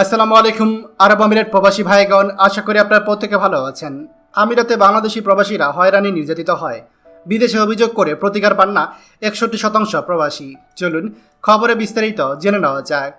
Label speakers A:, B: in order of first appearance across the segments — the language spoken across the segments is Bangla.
A: আসসালামু আলাইকুম, আরব আমিরাত প্রবাসী ভাইগণ, আশা করি আপনার প্রত্যেকে ভালো আছেন। আমিরাতে বাংলাদেশি প্রবাসীরা হয়রানি নির্যাতিত হয়। বিদেশে অভিযোগ করে প্রতিকার পান না একষট্টি শতাংশ প্রবাসী। চলুন খবরে বিস্তারিত জেনে নেওয়া যাক।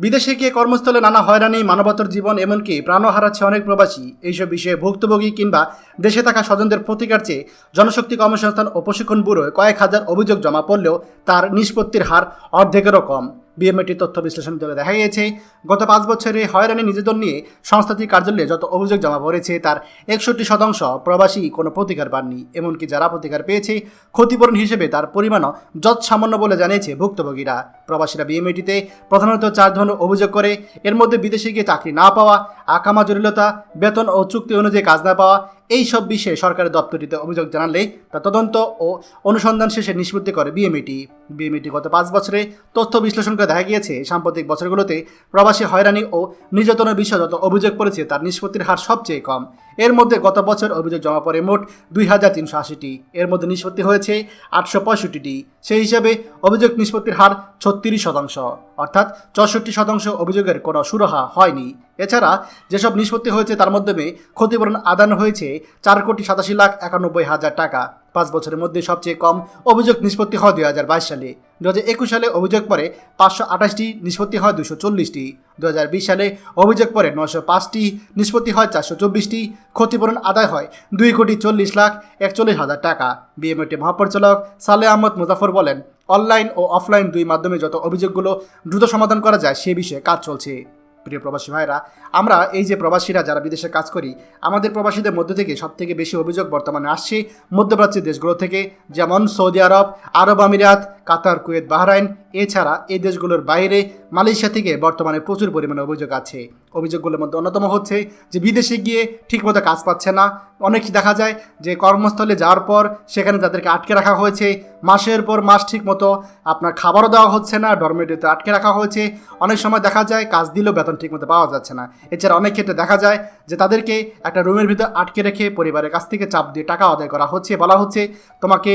A: বিদেশে গিয়ে কর্মস্থলে নানা হয়রানি, মানবতর জীবন, এমনকি প্রাণও হারাচ্ছে অনেক প্রবাসী। এইসব বিষয়ে ভুক্তভোগী কিংবা দেশে থাকা স্বজনদের প্রতিকার চেয়ে জনশক্তি কর্মসংস্থান ও প্রশিক্ষণ ব্যুরোয় কয়েক হাজার অভিযোগ জমা পড়লেও তার নিষ্পত্তির হার অর্ধেকেরও কম। বিএমএটির তথ্য বিশ্লেষণ দলে দেখা গিয়েছে, গত পাঁচ বছরে হয়রানি নিজেদের নিয়ে সংস্থাটির কার্যালয়ে যত অভিযোগ জমা পড়েছে, তার একষট্টি শতাংশ প্রবাসী কোনো প্রতিকার পাননি। এমনকি যারা প্রতিকার পেয়েছে, ক্ষতিপূরণ হিসেবে তার পরিমাণও যৎ সামান্য বলে জানিয়েছে ভুক্তভোগীরা। প্রবাসীরা বিএমএটিতে প্রধানত চার ধরনের অভিযোগ করে, এর মধ্যে বিদেশে গিয়ে চাকরি না পাওয়া, আকামা জটিলতা, বেতন ও চুক্তি অনুযায়ী কাজ না পাওয়া এই সব বিষয়ে সরকারের দপ্তরটিতে অভিযোগ জানালে তা তদন্ত ও অনুসন্ধান শেষে নিষ্পত্তি করে বিএমইটি বিএমইটি গত পাঁচ বছরে তথ্য বিশ্লেষণ করে দেখা গিয়েছে, সাম্প্রতিক বছরগুলোতে প্রবাসী হয়রানি ও নির্যাতনের বিষয়ে যত অভিযোগ পড়েছে, তার নিষ্পত্তির হার সবচেয়ে কম। এর মধ্যে গত বছর অভিযোগ জমা পড়ে মোট দুই হাজার তিনশো আশিটি। এর মধ্যে নিষ্পত্তি হয়েছে আটশো পঁয়ষট্টিটি। সেই হিসাবে অভিযোগ নিষ্পত্তির হার ছত্রিশ শতাংশ। অর্থাৎ চৌষট্টি শতাংশ অভিযোগের কোনো সুরাহা হয়নি। এছাড়া যেসব নিষ্পত্তি হয়েছে তার মাধ্যমে ক্ষতিপূরণ আদান হয়েছে চার কোটি সাতাশি লাখ একানব্বই হাজার টাকা। পাঁচ বছরের মধ্যে সবচেয়ে কম অভিযোগ নিষ্পত্তি হয় দুই হাজার বাইশ সালে। দু হাজার একুশ সালে অভিযোগ পরে পাঁচশো আঠাশটি নিষ্পত্তি হয়, দুশো চল্লিশটি। দু হাজার বিশ সালে অভিযোগ পরে নশো পাঁচটি নিষ্পত্তি হয়, চারশো চব্বিশটি। ক্ষতিপূরণ আদায় হয়, দুই কোটি চল্লিশ লাখ একচল্লিশ হাজার টাকা। বিএমএটি মহাপরিচালক সালে আহমদ মুজাফর বলেন, অনলাইন ও অফলাইন দুই মাধ্যমে যত অভিযোগগুলো দ্রুত সমাধান করা যায়, সে বিষয়ে কাজ চলছে। প্রিয় প্রবাসী ভাইরা আমরা এই যে প্রবাসীরা যারা বিদেশে কাজ করি, আমাদের প্রবাসীদের মধ্যে থেকে সব থেকে বেশি অভিযোগ বর্তমানে আসছে মধ্যপ্রাচ্যের দেশগুলো থেকে, যেমন সৌদি আরব আরব আমিরাত কাতার, কুয়েত, বাহরাইন, এছাড়া এই দেশগুলোর বাইরে মালয়েশিয়া থেকে বর্তমানে প্রচুর পরিমাণে অভিযোগ আছে। অভিযোগগুলোর মধ্যে অন্যতম হচ্ছে যে বিদেশে গিয়ে ঠিকমতো কাজ পাচ্ছে না। অনেক দেখা যায় যে কর্মস্থলে যাওয়ার পর সেখানে তাদেরকে আটকে রাখা হয়েছে। মাসের পর মাস ঠিক মতো আপনার খাবারও দেওয়া হচ্ছে না ডরমেটরিতে আটকে রাখা হয়েছে। অনেক সময় দেখা যায় কাজ দিলেও বেতন ঠিকমতো পাওয়া যাচ্ছে না। এছাড়া অনেক ক্ষেত্রে দেখা যায় যে তাদেরকে একটা রুমের ভিতর আটকে রেখে পরিবারের কাছ থেকে চাপ দিয়ে টাকা আদায় করা হচ্ছে। বলা হচ্ছে, তোমাকে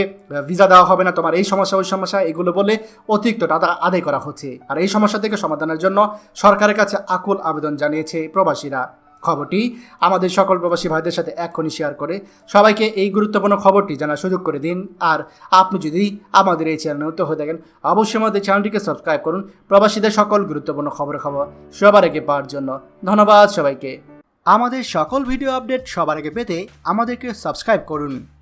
A: ভিসা দেওয়া হবে না, তোমার এই সমস্যা, ওই সমস্যা, এগুলো বলে অতিরিক্ত টাকা আদায় করা হচ্ছে। আর এই সমস্যা থেকে সমাধানের জন্য সরকারের কাছে আকুল আবেদন জানিয়েছে প্রবাসীরা। খবরটি আমাদের সকল প্রবাসী ভাইদের সাথে এক্ষুনি শেয়ার করে। সবাইকে এই গুরুত্বপূর্ণ খবরটি জানার সুযোগ করে দিন। আর আপনি যদি আমাদের এই চ্যানেল নতুন হয়ে থাকেন, অবশ্যই আমাদের চ্যানেলটিকে সাবস্ক্রাইব করুন। প্রবাসীদের সকল গুরুত্বপূর্ণ খবর খবর সবার আগে পাওয়ার জন্য ধন্যবাদ সবাইকে। আমাদের সকল ভিডিও আপডেট সবার আগে পেতে আমাদেরকে সাবস্ক্রাইব করুন।